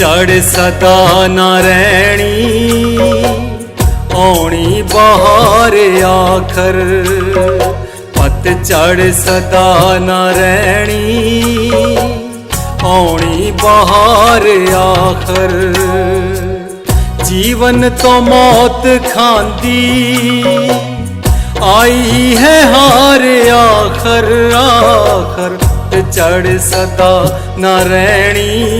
ਝੜ ਸਦਾ ਨਾ ਰਹਿਣੀ, ਆਉਣੀ ਬਹਾਰ ਆਖਰ। ਪਤ ਝੜ ਸਦਾ ਨਾ ਰਹਿਣੀ, ਆਉਣੀ ਬਹਾਰ ਆਖਰ। ਜੀਵਨ ਤੋਂ ਮੌਤ ਖਾਂਦੀ, ਆਈ ਹੈ ਹਾਰ ਆਖਰ। ਆਖਰ ਤੇ ਚੜ ਸਦਾ ਨਾ ਰਹਿਣੀ।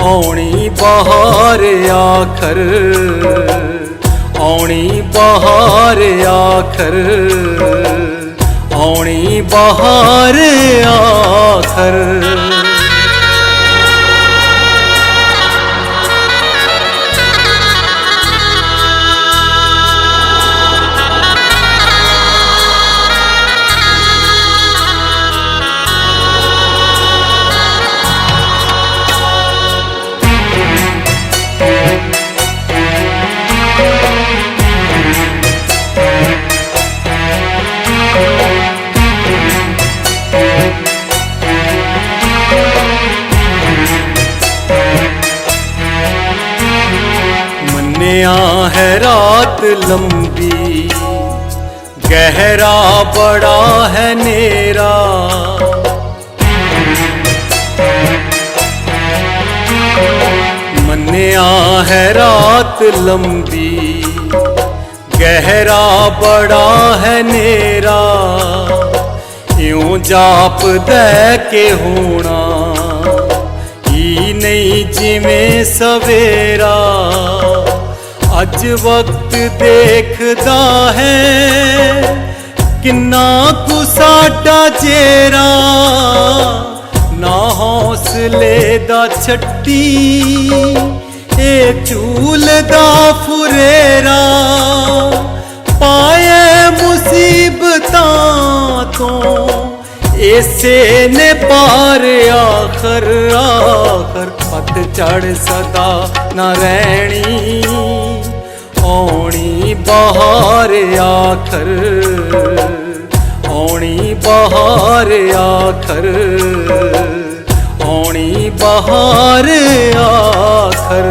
ਆਉਣੀ ਬਹਾਰ ਆਖਰ ਆਉਣੀ ਬਹਾਰ ਆਖਰ ਆਉਣੀ ਬਹਾਰ ਆਖਰ। ਮੰਨਿਆ ਹੈ ਰਾਤ ਲੰਬੀ। ਗਹਿਰਾ ਬੜਾ ਹੈ ਨੇਰਾ। ਮੰਨਿਆ ਹੈ ਰਾਤ ਲੰਬੀ। ਗਹਿਰਾ ਬੜਾ ਹੈ ਨੇਰਾ। ਇਉਂ ਜਾਪਦਾ ਕਿ ਹੋਣਾ। ਹੀ ਨਹੀਂ ਜਿਵੇਂ ਸਵੇਰਾ। ਅੱਜ ਵਕਤ ਦੇਖਦਾ ਹੈ, ਕਿੰਨਾ ਕੁ ਸਾਡਾ ਚਿਹਰਾ ਨਾ ਹੌਸਲੇ ਦਾ ਛੱਟੀ ਇਹ ਝੂਲ ਦਾ ਫੁਰੇਰਾ ਪਾਏ ਮੁਸੀਬਤਾਂ ਤੋਂ, ਇਸੇ ਨੇ ਪਾਰ ਆਖਰ ਆਖਰ ਪਤ ਚੜ ਸਦਾ ਨਾ ਰਹਿਣੀ। ਆਉਣੀ ਬਹਾਰ ਆਖਰ ਆਉਣੀ ਬਹਾਰ ਆਖਰ ਆਉਣੀ ਬਹਾਰ ਆਖਰ।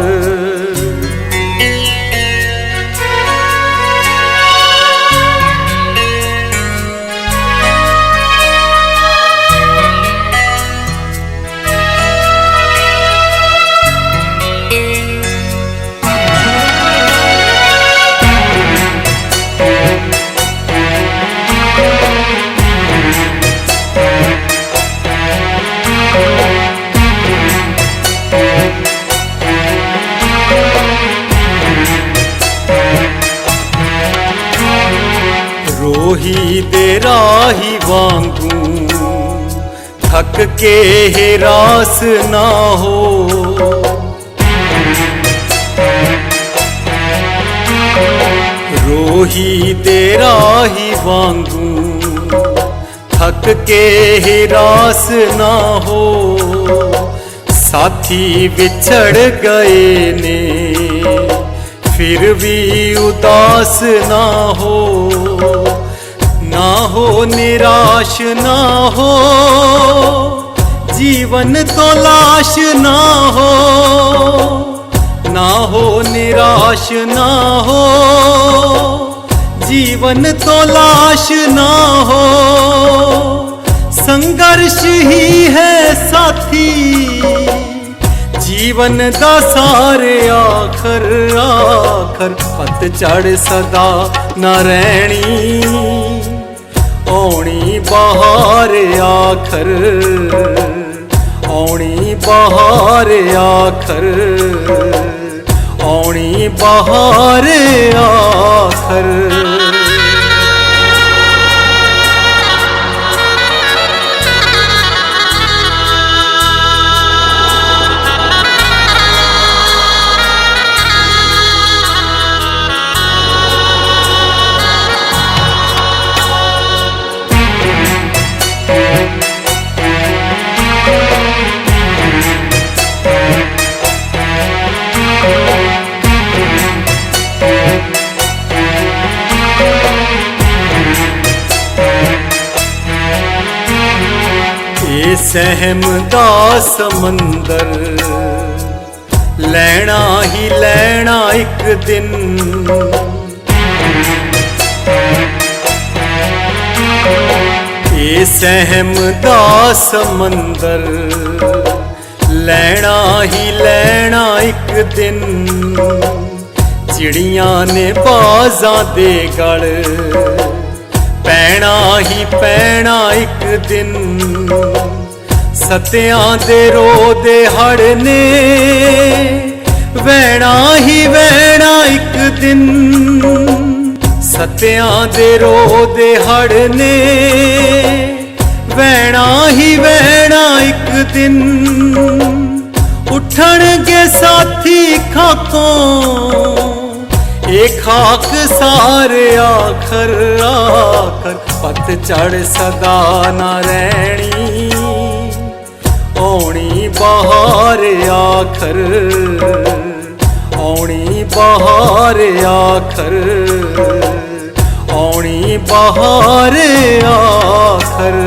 ਰੋਹੀ ਦੇ ਰਾਹੀ ਵਾਂਗੂ। ਥੱਕ ਕੇ ਹਿਰਾਸ ਨਾ ਹੋ। ਰੋਹੀ ਦੇ ਰਾਹੀ ਵਾਂਗੂ। ਥੱਕ ਕੇ ਹਿਰਾਸ ਨਾ ਹੋ। ਸਾਥੀ ਵਿਛੜ ਗਏ ਨੇ, ਫਿਰ ਵੀ ਉਦਾਸ ਨਾ ਹੋ। ਨਾ ਹੋ, ਨਿਰਾਸ਼ ਨਾ ਹੋ। ਜੀਵਨ ਤੋਂ ਲਾਸ਼ ਨਾ ਹੋ। ਨਾ ਹੋ, ਨਿਰਾਸ਼ ਨਾ ਹੋ। ਜੀਵਨ ਤੋਂ ਲਾਸ਼ ਨਾ ਹੋ। ਸੰਘਰਸ਼ ਹੀ ਹੈ ਸਾਥੀ। ਜੀਵਨ ਦਾ ਸਾਰੇ ਆਖਰ ਆਖਰ। ਪਤ ਚੜ ਸਦਾ ਨਾ ਰਹਿਣੀ। ਆਉਣੀ ਬਹਾਰ ਆਖਰ। ਆਉਣੀ ਬਹਾਰ ਆਖਰ। ਆਉਣੀ ਬਹਾਰ ਆਖਰ। ਇਹ ਸਹਿਮ ਦਾ ਸਮੰਦਰ। ਲੈਣਾ ਹੀ ਲੈਣਾ ਇੱਕ ਦਿਨ। ਇਹ ਸਹਿਮ ਦਾ ਸਮੁੰਦਰ। ਲੈਣਾ ਹੀ ਲੈਣਾ ਇੱਕ ਦਿਨ। ਚਿੜੀਆਂ ਨੇ ਬਾਜ਼ਾਂ ਦੇ ਗਲ। ਪੈਣਾ ਹੀ ਪੈਣਾ ਇੱਕ ਦਿਨ। ਸਤਿਆਂ ਦੇ ਰੋਦੇ ਹੜ ਨੇ, ਵਹਿਣਾ ਹੀ ਵਹਿਣਾ ਇੱਕ ਦਿਨ। ਸਤਿਆਂ ਦੇ ਰੋਦੇ ਹੜ ਨੇ, ਵਹਿਣਾ ਹੀ ਵਹਿਣਾ ਇੱਕ ਦਿਨ। ਉੱਠਣਗੇ ਸਾਥੀ ਖਾਕੋਂ ਇਹ ਖਾਕ ਸਾਰੇ ਆਖਰ ਆਖਰ ਪਤ ਚੜ ਸਦਾ ਨਾ ਰਹਿਣੀ ਆਉਣੀ ਬਹਾਰ ਆਖਰ ਆਉਣੀ ਬਹਾਰ ਆਖਰ ਆਉਣੀ ਬਹਾਰ ਆਖਰ